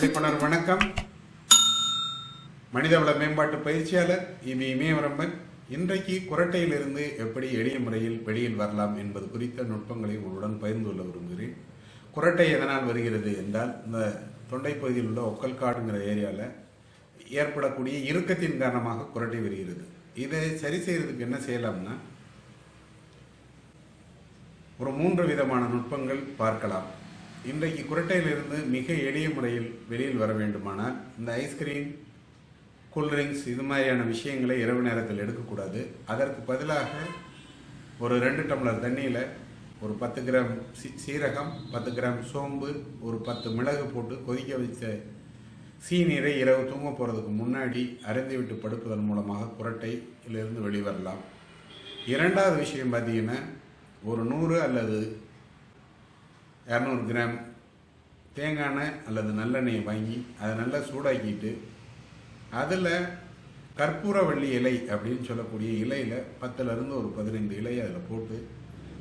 விழிப்புணர் வணக்கம். மனிதவள மேம்பாட்டு பயிற்சியாளர் இனி இமயவரம்பன். இன்றைக்கு குரட்டையிலிருந்து எப்படி எளிய முறையில் வெளியில் வரலாம் என்பது குறித்த நுட்பங்களை உங்களுடன் பகிர்ந்து கொள்ள விரும்புகிறேன். குரட்டை எதனால் வருகிறது என்றால் இந்த தொண்டை பகுதியில் உள்ள ஒக்கல் காடுங்கிற ஏரியாவில் ஏற்படக்கூடிய இறுக்கத்தின் காரணமாக குரட்டை வருகிறது. இதை சரி செய்கிறதுக்கு என்ன செய்யலாம்னா ஒரு மூன்று விதமான நுட்பங்கள் பார்க்கலாம். இன்றைக்கு குரட்டையிலிருந்து மிக எளிய முறையில் வெளியில் வர வேண்டுமானால் இந்த ஐஸ்கிரீம் கூல்ட்ரிங்க்ஸ் இது மாதிரியான விஷயங்களை இரவு நேரத்தில் எடுக்கக்கூடாது. அதற்கு பதிலாக ஒரு ரெண்டு டம்ளர் தண்ணியில் ஒரு பத்து கிராம் சீ- சீரகம் பத்து கிராம் சோம்பு ஒரு பத்து மிளகு போட்டு கொதிக்க வைத்த சீநீரை இரவு தூங்க போகிறதுக்கு முன்னாடி அருந்தி விட்டு படுப்பதன் மூலமாக குரட்டையிலிருந்து வெளிவரலாம். இரண்டாவது விஷயம் பார்த்தீங்கன்னா ஒரு நூறு அல்லது இரநூறு கிராம் தேங்காய் எண்ணெய் அல்லது நல்லெண்ணெயை வாங்கி அதை நல்லா சூடாக்கிட்டு அதில் கற்பூரவள்ளி இலை அப்படின்னு சொல்லக்கூடிய இலையில் பத்துலேருந்து ஒரு பதினைந்து இலை அதில் போட்டு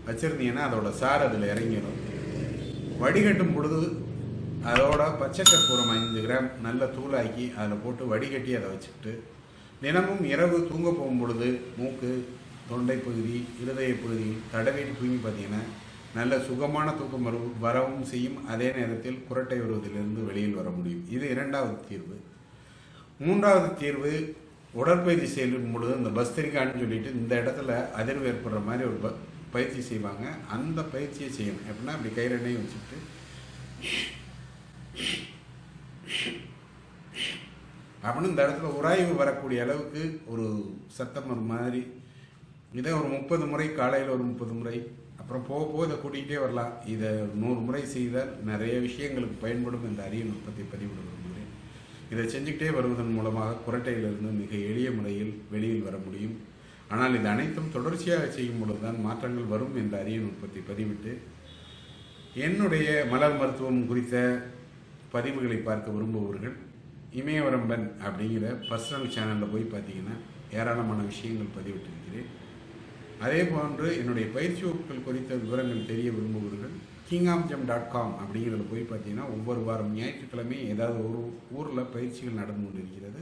வச்சுருந்தீங்கன்னா அதோட சாறு அதில் இறங்கிடும். வடிகட்டும் பொழுது அதோட பச்சை கற்பூரம் ஐந்து கிராம் நல்ல தூளாக்கி அதில் போட்டு வடிகட்டி அதை வச்சுக்கிட்டு தினமும் இரவு தூங்க போகும் பொழுது மூக்கு தொண்டை பகுதி இருதய பகுதி தடவிட்டு தூங்கி பார்த்தீங்கன்னா நல்ல சுகமான தூக்கம் வரும் வரவும் செய்யும். அதே நேரத்தில் குரட்டை வருவதிலிருந்து வெளியில் வர முடியும். இது இரண்டாவது தீர்வு. மூன்றாவது தீர்வு உடற்பயிற்சி செய்யும் பொழுது இந்த பஸ்திரிக்கான்னு சொல்லிட்டு இந்த இடத்துல அதிர்வு ஏற்படுற மாதிரி ஒரு ப- பயிற்சி செய்வாங்க. அந்த பயிற்சியை செய்யணும். எப்படின்னா அப்படி கை ரெண்டையும் வச்சுக்கிட்டு. அப்படின்னு இந்த இடத்துல உராய்வு வரக்கூடிய அளவுக்கு ஒரு சத்தம் ஒரு மாதிரி. இதை ஒரு முப்பது முறை காலையில் ஒரு முப்பது முறை அப்புறம் போக போக இதை கூட்டிகிட்டே வரலாம். இதை நூறு முறை செய்தால் நிறைய விஷயங்களுக்கு பயன்படும் இந்த அரிய நுட்பத்தை பதிவிட விரும்புகிறேன் இதை செஞ்சுக்கிட்டே வருவதன் மூலமாக குரட்டையிலிருந்து மிக எளிய முறையில் வெளியில் வர முடியும். ஆனால் இது அனைத்தும் தொடர்ச்சியாக செய்யும் பொழுதுதான் மாற்றங்கள் வரும் என்ற அரிய நுட்பத்தை பதிவிட்டு என்னுடைய மலர் மருத்துவம் குறித்த பதிவுகளை பார்க்க விரும்புபவர்கள் இமயவரம்பன் அப்படிங்கிற பர்சனல் சேனலில் போய் பார்த்தீங்கன்னா ஏராளமான விஷயங்கள் பதிவிட்டிருக்கிறேன். அதே போன்று என்னுடைய பயிற்சி வகுப்புகள் குறித்த விவரங்கள் தெரிய விரும்புபவர்கள் கிங்காம்ஜம் டாட் காம் அப்படிங்கிறத போய் பார்த்தீங்கன்னா ஒவ்வொரு வாரம் ஞாயிற்றுக்கிழமை ஏதாவது ஒரு ஊரில் பயிற்சிகள் நடந்து கொண்டிருக்கிறது.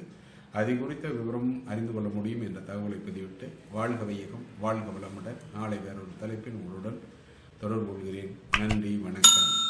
அது குறித்த விவரமும் அறிந்து கொள்ள முடியும் என்ற தகவலை பதிவிட்டு வாழ்க வையகம் வாழ்க வளமுடன். நாளை வேறொரு தலைப்பில் உங்களுடன் தொடர்பு கொள்கிறேன். நன்றி வணக்கம்.